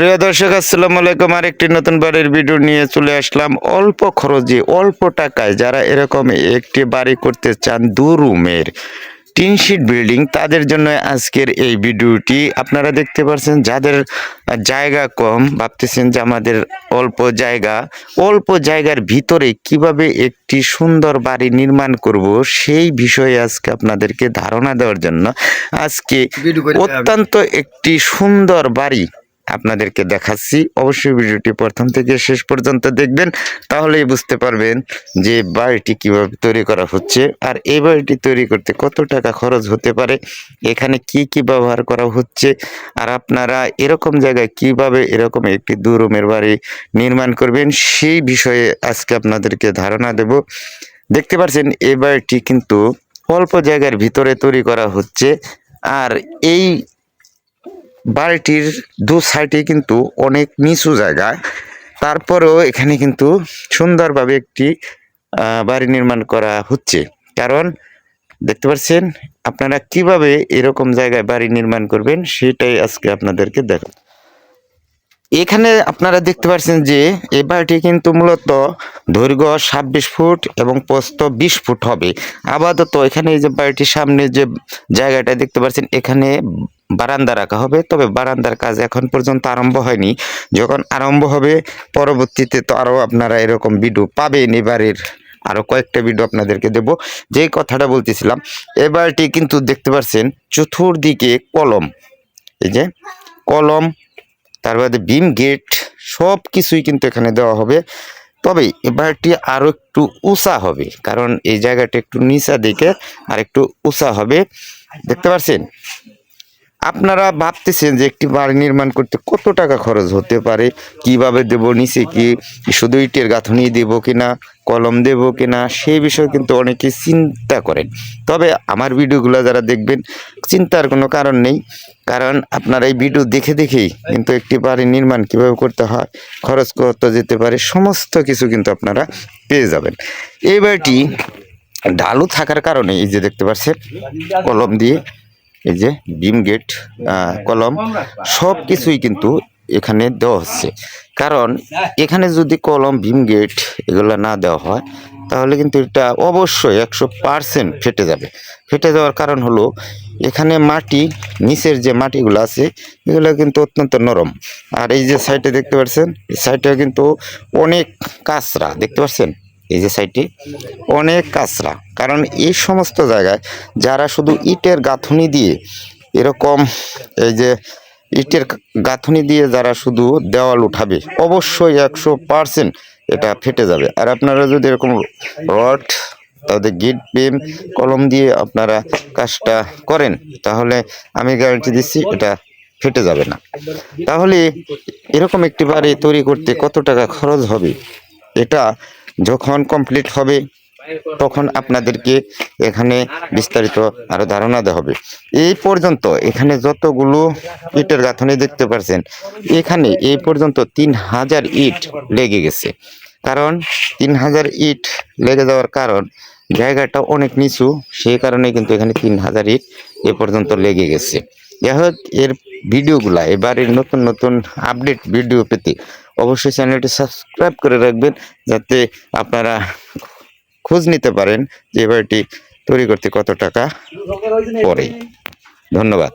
প্রিয় দর্শক আসসালামু আলাইকুম। আর একটি নতুন বাড়ির ভিডিও নিয়ে চলে আসলাম। অল্প খরচে অল্প টাকায় যারা এরকম একটি বাড়ি করতে চান দু রুমের টিন শিট বিল্ডিং তাদের জন্য আজকের এই ভিডিওটি আপনারা দেখতে পাচ্ছেন যাদের জায়গা কম ভাবতেছেন যে আমাদের অল্প জায়গা অল্প জায়গার ভিতরে কীভাবে একটি সুন্দর বাড়ি নির্মাণ করব সেই বিষয়ে আজকে আপনাদেরকে ধারণা দেওয়ার জন্য আজকে অত্যন্ত একটি সুন্দর বাড়ি আপনাদেরকে দেখাচ্ছি। অবশ্যই ভিডিওটি প্রথম থেকে শেষ পর্যন্ত দেখবেন, তাহলেই বুঝতে পারবেন যে বাড়িটি কীভাবে তৈরি করা হচ্ছে আর এই বাড়িটি তৈরি করতে কত টাকা খরচ হতে পারে, এখানে কি কি ব্যবহার করা হচ্ছে আর আপনারা এরকম জায়গায় কীভাবে এরকম একটি দু রুমের বাড়ি নির্মাণ করবেন সেই বিষয়ে আজকে আপনাদেরকে ধারণা দেব। দেখতে পাচ্ছেন এই বাড়িটি কিন্তু অল্প জায়গার ভিতরে তৈরি করা হচ্ছে আর এই বাড়িটির দু সাইডে কিন্তু অনেক নিচু জায়গা। তারপরেও এখানে কিন্তু সুন্দরভাবে একটি বাড়ি নির্মাণ করা হচ্ছে। কারণ দেখতে পাচ্ছেন, আপনারা কীভাবে এরকম জায়গায় বাড়ি নির্মাণ করবেন সেটাই আজকে আপনাদেরকে দেখ এখানে আপনারা দেখতে পাচ্ছেন যে এই বাড়িটি কিন্তু মূলত দৈর্ঘ্য ছাব্বিশ ফুট এবং প্রস্থ বিশ ফুট হবে। আপাতত এখানে এই যে বাড়িটির সামনে যে জায়গাটা দেখতে পাচ্ছেন, এখানে বারান্দা রাখা হবে। তবে বারান্দার কাজ এখন পর্যন্ত আরম্ভ হয়নি। যখন আরম্ভ হবে, পরবর্তীতে তো আরও আপনারা এরকম ভিডিও পাবেন। এবারের আরও কয়েকটা ভিডিও আপনাদেরকে দেব। যে কথাটা বলতেছিলাম এবারটি কিন্তু দেখতে পাচ্ছেন চতুর্দিকে কলম। এই যে, কলম, তার বাদে বিম গেট, সব কিছুই কিন্তু এখানে দেওয়া হবে। তবে এবারটি আরও একটু উঁচা হবে, কারণ এই জায়গাটা একটু নিচা দিকে আর একটু উঁচা হবে। দেখতে পাচ্ছেন আপনারা ভাবতেছেন যে একটি বাড়ি নির্মাণ করতে কত টাকা খরচ হতে পারে? কীভাবে দেব নিচে কি শুধু ইটের গাঁথনি দেব কিনা, কলম দেব কিনা সেই বিষয়ে কিন্তু অনেকে চিন্তা করেন। তবে আমার ভিডিওগুলো যারা দেখবেন, চিন্তার কোনো কারণ নেই। কারণ আপনার এই ভিডিও দেখে দেখেই কিন্তু একটি বাড়ি নির্মাণ কীভাবে করতে হয়, খরচ কত যেতে পারে, সমস্ত কিছু কিন্তু আপনারা পেয়ে যাবেন। এই বাড়িটি ঢালু থাকার কারণে এই যে দেখতে পাচ্ছেন, কলম দিয়ে এই যে বিম গেট কলম, সব কিছুই কিন্তু এখানে দেওয়া হচ্ছে। কারণ এখানে যদি কলম ভীম গেট এগুলো না দেওয়া হয়, তাহলে কিন্তু এটা অবশ্যই একশো পার্সেন্ট ফেটে যাবে। ফেটে যাওয়ার কারণ হলো, এখানে মাটি, নিচের যে মাটিগুলো আছে, এগুলো কিন্তু অত্যন্ত নরম। আর এই যে সাইডে দেখতে পাচ্ছেন, এই সাইডে কিন্তু অনেক কাঁচরা, দেখতে পাচ্ছেন? এই যে সাইডটি, অনেক কাঁচরা। কারণ এই সমস্ত জায়গায় যারা শুধু ইটের গাঁথনি দিয়ে এরকম এই যে ইটের গাঁথনি দিয়ে যারা শুধু দেওয়াল উঠাবে, অবশ্যই একশো পার্সেন্ট এটা ফেটে যাবে। আর আপনারা যদি এরকম রড, তাদের গেট পেম কলম দিয়ে আপনারা কাজটা করেন, তাহলে আমি গ্যারান্টি দিচ্ছি এটা ফেটে যাবে না। তাহলে এরকম একটি বাড়ি তৈরি করতে কত টাকা খরচ হবে? এটা যখন কমপ্লিট হবে, তখন আপনাদেরকে এখানে বিস্তারিত আরও ধারণা দেওয়া হবে। এই পর্যন্ত এখানে যতগুলো ইটের গাঁথনি দেখতে পাচ্ছেন এখানে এই পর্যন্ত তিন হাজার ইট লেগে গেছে। কারণ তিন হাজার ইট লেগে যাওয়ার কারণ জায়গাটা অনেক নিচু, সেই কারণে কিন্তু এখানে তিন হাজার ইট এ পর্যন্ত লেগে গেছে। যাই এর ভিডিওগুলা এবারের নতুন নতুন আপডেট ভিডিও পেতে অবশ্যই চ্যানেলটি সাবস্ক্রাইব করে রাখবেন, যাতে আপনারা খোঁজ নিতে পারেন যে এবারটি তৈরি করতে কত টাকা পড়ে। ধন্যবাদ।